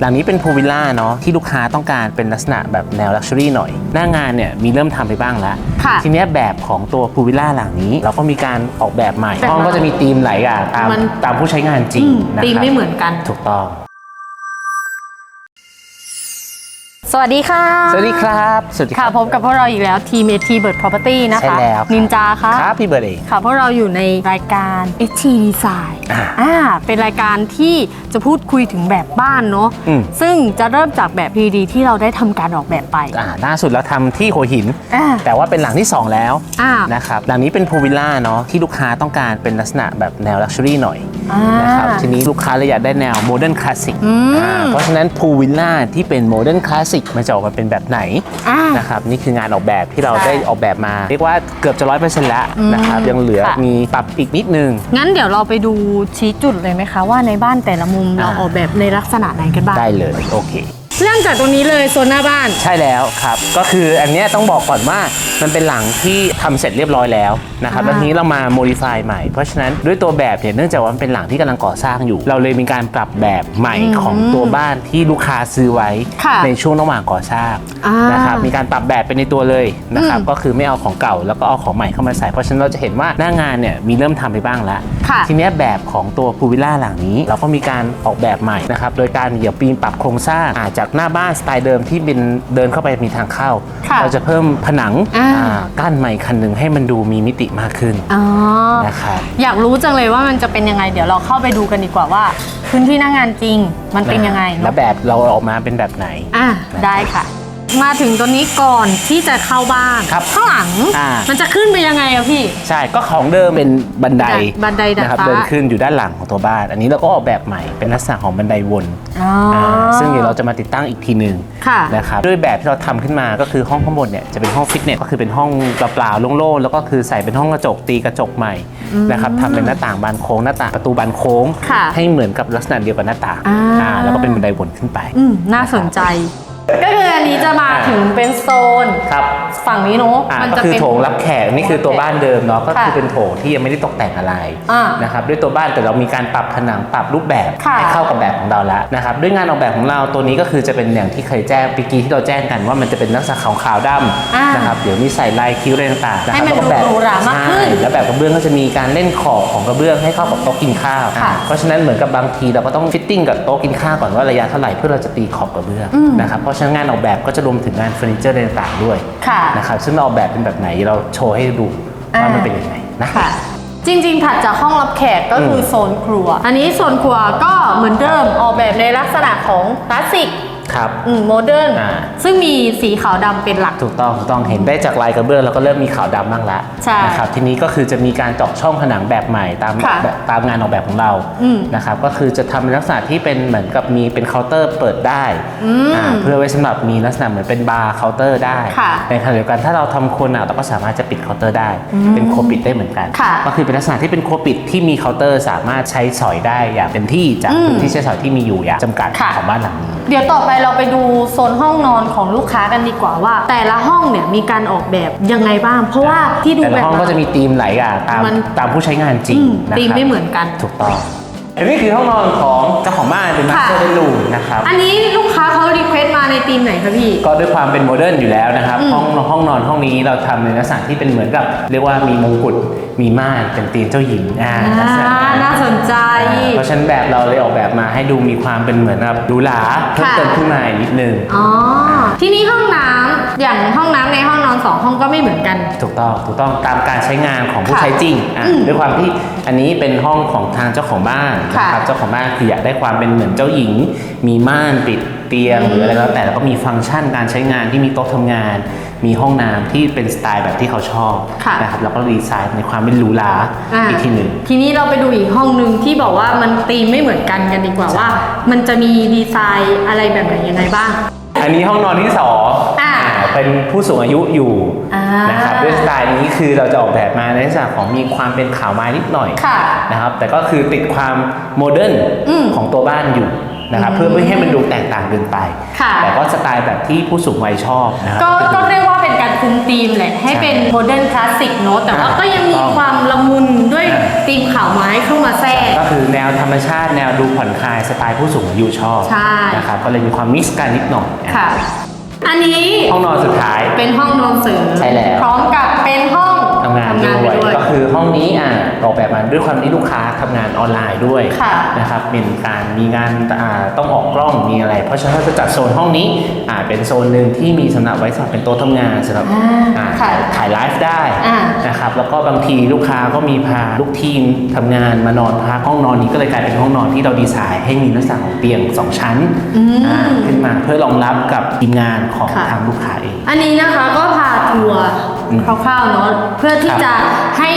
หลังนี้เป็นพูลวิลล่าเนาะที่ลูกค้าต้องการเป็นลักษณะแบบแนวลักชัวรี่หน่อย หน้างานเนี่ยมีเริ่มทำไปบ้างแล้วค่ะทีเนี้ยแบบของตัวพูลวิลล่าหลังนี้ เราก็มีการออกแบบใหม่แบบห้องก็จะมีธีมหลายอย่างตามมันตามผู้ใช้งานจริงอืมนะครับธีมไม่เหมือนกันถูกต้อง วัสดีค่ะ สวัสดีครับสวัสดีคค่ะรับพบกับพวกเราอีกแล้วทีม AT Bird Property นะคะใช่แล้วครับนินจาค่ะครับพี่เบิร์ดเองค่ะพวกเราอยู่ในรายการ HT Design อ่าอ่าเป็นรายการที่จะพูดคุยถึงแบบบ้านเนาะอืมซึ่งจะเริ่มจากแบบ 3D ที่เราได้ทำการออกแบบไปอ่าล่าสุดเราทำที่หัวหินอ่าแต่ว่าเป็นหลังที่ 2 แล้วอ่านะครับหลังนี้เป็นพูลวิลล่าเนาะที่ลูกค้าต้องการเป็นลักษณะแบบแนวลักชัวรี่หน่อยอ่านะครับทีนี้ลูกค้าเลยอยากได้แนวโมเดิร์นคลาสสิกอืมเพราะฉะนั้นพูลวิลล่าที่เป็นโมเดิร์นคลาสสิกมันจะออกมาเป็นแบบไหนอ่า นะครับนี่คืองานออกแบบที่เราใช่ได้ออกแบบมา เรียกว่าเกือบจะร้อยเปอร์เซ็นต์แล้วนะครับอืมยังเหลือค่ะ มีปรับอีกนิดนึง งั้นเดี๋ยวเราไปดูชี้จุดเลยไหมคะ ว่าในบ้านแต่ละมุมเราอ่า ออกแบบในลักษณะไหนกันบ้าง ได้เลยโอเค เริ่มจากตรงนี้เลยโซนหน้าบ้าน ใช่แล้วครับ ก็คืออันเนี้ยต้องบอกก่อนว่ามันเป็นหลังที่ทำเสร็จเรียบร้อยแล้วนะครับอ่าแล้วทีนี้เรามาโมดิฟายใหม่ เพราะฉะนั้นด้วยตัวแบบเนี่ยเนื่องจากว่ามันเป็นหลังที่กำลังก่อสร้างอยู่ เราเลยมีการปรับแบบใหม่ของตัวบ้านที่ลูกค้าซื้อไว้ค่ะในช่วงระหว่างก่อสร้างอ่านนะครับมีการปรับแบบไปในตัวเลยนะครับอืมก็คือไม่เอาของเก่าแล้วก็เอาของใหม่เข้ามาใส่เพราะฉะนั้นเราจะเห็นว่าหน้างานเนี่ยมีเริ่มทำไปบ้างแล้ว ค่ะ ทีเนี้ยแบบของตัวพูลวิลล่าหลังนี้ เราก็มีการออกแบบใหม่นะครับโดยการเหยียบปีนปรับโครงสร้างอ่าจากหน้าบ้านสไตล์เดิมที่เป็นเดินเข้าไปมีทางเข้า ค่ะเราจะเพิ่มผนังอ่า อ่ากั้นใหม่คันหนึ่งให้มันดูมีมิติมากขึ้นอ๋อ นะครับ อยากรู้จังเลยว่ามันจะเป็นยังไง เดี๋ยวเราเข้าไปดูกันดีกว่าว่า พื้นที่หน้างานจริงมันเป็นยังไงแล้เนาะวแบบเราออกมาเป็นแบบไหน อะ ได้ค่ะ มาถึงตัวนี้ก่อนที่จะเข้าบ้านครับข้างหลัง อ่ามันจะขึ้นไปยังไงอะพี่ ใช่ก็ของเดิมเป็นบันไดบันไดดาดนะครับฟ้า เดินขึ้นอยู่ด้านหลังของตัวบ้าน อันนี้เราก็ออกแบบใหม่เป็นลักษณะของบันไดวนอ๋ออาซึ่งเดี๋ยวเราจะมาติดตั้งอีกทีหนึ่ง ค่ะ นะครับด้วยแบบที่เราทำขึ้นมาก็คือห้องข้างบนเนี่ยจะเป็นห้องฟิตเนสก็คือเป็นห้องเปล่าๆโล่งๆแล้วก็คือใส่เป็นห้องกระจกตีกระจกใหม่นะครับทำเป็นหน้าต่างบานโค้งหน้าต่างประตูบานโค้ง ค่ะให้เหมือนกับลักษณะเดียวกับหน้าต่างอ่า อ่าแล้วก็เป็นบันไดวนขึ้นไป อืมน่าสนใจ ก็คืออันนี้จะมาถึงเป็นโซนครับฝั่งนี้เนาะอ่ามันก็จะคือเป็นโถงรับแขกนี่คือตัวบ้านเดิมเนาะก็คือค่ะเป็นโถงที่ยังไม่ได้ตกแต่งอะไรอ่า นะครับด้วยตัวบ้านแต่เรามีการปรับผนังปรับรูปแบบค่ะ ให้เข้ากับแบบของเราแล้วนะครับด้วยงานออกแบบของเราตัวนี้ก็คือจะเป็นอย่างที่เคยแจ้งปีกี้ที่เราแจ้งกันว่ามันจะเป็นลักษณะขาวขาวๆดอ่าำนะครับเดี๋ยวมีใส่ลายคิ้วอะไรต่างๆะครับให้มันแล้วก็แบบดูหรูหรามากขึ้นใช่แล้วแบบกระเบื้องก็จะมีการเล่นขอบของกระเบื้องให้เข้ากับโต๊ะกินข้าวค่ะ อ่าเพราะฉะนั้นเหมือนกับบางทีเราก็ต้องฟิตติ้งกับโต๊ะกินข้าวก่อนว่าระยะเท่าไหร่เพื่อเราจะตีขอบกระเบื้องนะครับเพราะฉะนั้นงานออกแบบก็จะรวมถึงงานเฟอร์นิเจอร์อะไรต่างๆด้วยค่ะนะครับซึ่งเราออกแบบเป็นแบบไหนเราโชว์ให้ดูว่ามันเป็นยังไงนะค่ะจริงๆ ถัดจากห้องรับแขกก็คืออมโซนครัว อันนี้โซนครัวก็เหมือนเดิมออกแบบในลักษณะของคลาสสิก ครับอืมโมเดิร์นอ่า ซึ่งมีสีขาวดำเป็นหลัก ถูกต้องถูกต้องเห็นได้จากลายกระเบื้องแล้วก็เริ่มมีขาวดำบ้างแล้วใช่นะครับทีนี้ก็คือจะมีการเจาะช่องผนังแบบใหม่ตามค่ะแบบตามงานออกแบบของเราอืมนะครับก็คือจะทำในลักษณะที่เป็นเหมือนกับมีเป็นเคาน์เตอร์เปิดได้อืมอ่าเพื่อไว้สำหรับมีลักษณะเหมือนเป็นบาร์เคาน์เตอร์ได้ค่ะในขณะเดียวกันถ้าเราทำโคนอะเราก็สามารถจะปิดเคาน์เตอร์ได้ เป็นโคปิดได้เหมือนกัน ค่ะก็คือเป็นลักษณะที่เป็นโคปิดที่มีเคาน์เตอร์ สามารถใช้สอยได้อย่างเต็มที่จากอืมพื้นที่ใช้สอยที่มีอยู่อย่างจำกัดค่ะ ของบ้านหลังนี้ เดี๋ยวต่อไปเราไปดูโซนห้องนอนของลูกค้ากันดีกว่าว่า แต่ละห้องเนี่ยมีการออกแบบยังไงบ้าง เพราะว่าที่ดูแต่แบละบห้องก็จะมีธีมหลายอย่างตามมัน ตามผู้ใช้งานจริงอืมนะครับธีมไม่เหมือนกัน ถูกต้อง อันนี้คือห้องนอนของเจ้าของบ้านเป็นมาสเตอร์ค่ะเบดรูมนะครับ อันนี้ลูกค้าเขารีเควสต์มาในธีมไหนคะพี่ ก็ด้วยความเป็นโมเดิร์นอยู่แล้วนะครับอืมห้องห้องนอนห้องนี้เราทำในลักษณะที่เป็นเหมือนกับ เรียกว่ามีมงกุฎมีม่านเป็นธีมเจ้าหญิงอ่าลักษณะอ่าน่าสนใจอ่าเพราะฉะนั้นแบบเราเลยออกแบบมาให้ดูมีความเป็นเหมือนแบบหรูหราเพิ่มค่ะเติมขึ้นมาอีกนิดนึง อ๋อ ที่นี่ห้องน้ำ อย่างห้องน้ำในห้องนอนสองห้องก็ไม่เหมือนกัน ถูกต้องถูกต้องตามการใช้งานของผู้ค่ะใช้จริงอะอืมด้วยความที่อันนี้เป็นห้องของทางเจ้าของบ้านค่ะนะครับเจ้าของบ้านคืออยากได้ความเป็นเหมือนเจ้าหญิง มีม่านปิดเตียงหรืออะไรแล้วแต่แล้วก็มีฟังก์ชันการใช้งานที่มีโต๊ะทำงาน มีห้องน้ำที่เป็นสไตล์แบบที่เขาชอบค่ะนะครับแล้วก็ดีไซน์ในความเป็นหรูหราอ่า อีกทีหนึ่ง ทีนี้เราไปดูอีกห้องหนึ่งที่บอกว่ามันธีมไม่เหมือนกันกันดีกว่าว่า มันจะมีดีไซน์อะไรแบบไหนยังไงบ้าง อันนี้ห้องนอนที่สองอ่าอ่า เป็นผู้สูงอายุอยู่อ่านนะครับด้วยสไตล์นี้คือเราจะออกแบบมาในลักษณะของมีความเป็นขาวไม้นิดหน่อยค่ะนะครับ แต่ก็คือติดความโมเดิร์นอืมของตัวบ้านอยู่นะครับเพื่อไม่ให้มันดูแตกต่างเกินไปค่ะแต่ก็สไตล์แบบที่ผู้สูงวัยชอบนะครับก็ก็เรียกว่าเป็นการคุมธีมแหละ ให้เป็นโมเดิร์นคลาสสิกเนอะแต่ว่าอ่าก็ยังมีถูกต้องความละมุนด้วยอ่าธีมขาวไม้เข้ามาแทรก ก็คือแนวธรรมชาติแนวดูผ่อนคลายสไตล์ผู้สูงอายุชอบใช่นะครับก็เลยมีความมิกซ์กันนิดหน่อยค่ะ อันนี้ห้องนอนสุดท้าย เป็นห้องนอนเสริมใช่แล้ว พร้อมกับเป็นห้อง ทำงานไปด้วย ด้วยก็คือห้องนี้อะออกแบบมาด้วยความที่ลูกค้าทำงานออนไลน์ด้วยค่ะ นะครับเป็นการมีงานอ่าต้องออกกล้องมีอะไร เพราะฉะนั้นเราจะจัดโซนห้องนี้อ่าเป็นโซนหนึ่งที่มีสำหรับไว้สำหรับเป็นโต๊ะทำงานสำหรับอ่าอ่าค่ะถ่ายไลฟ์ได้อ่า นะครับแล้วก็บางทีลูกค้าก็มีพาลูกทีมทำงานมานอนพักห้องนอนนี้ก็เลยกลายเป็นห้องนอนที่เราดีไซน์ให้มีลักษณะของเตียงสองชั้นอืม อ่าขึ้นมาเพื่อรองรับกับทีมงานของค่ะ ทางลูกค้าเอง อันนี้นะคะก็พาทัวร์อืม คร่าวๆเนาะเพื่อที่ครับจะให้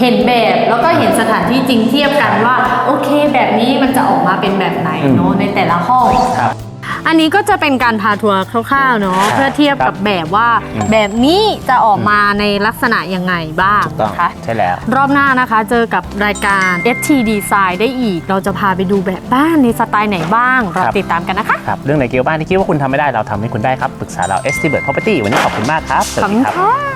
เห็นแบบแล้วก็เห็นสถานที่จริงเทียบกันว่า โอเค แบบนี้มันจะออกมาเป็นแบบไหนเนาะในแต่ละห้องครับอันนี้ก็จะเป็นการพาทัวร์คร่าวๆเนาะครับเพื่อเทียบกับแบบว่าอืมแบบนี้จะออกมาในลักษณะยังไงบ้างถูกต้องนะคะใช่แล้ว รอบหน้านะคะเจอกับรายการ ST Design ได้อีก เราจะพาไปดูแบบบ้านในสไตล์ไหนบ้างรอครับติดตามกันนะคะครับเรื่องไหนเกี่ยวบ้านที่คิดว่าคุณทำไม่ได้เราทำให้คุณได้ครับปรึกษาเรา s t b i r d Property วันนี้ขอบคุณมากครับสขวัอบสคุดีณครับค่ะ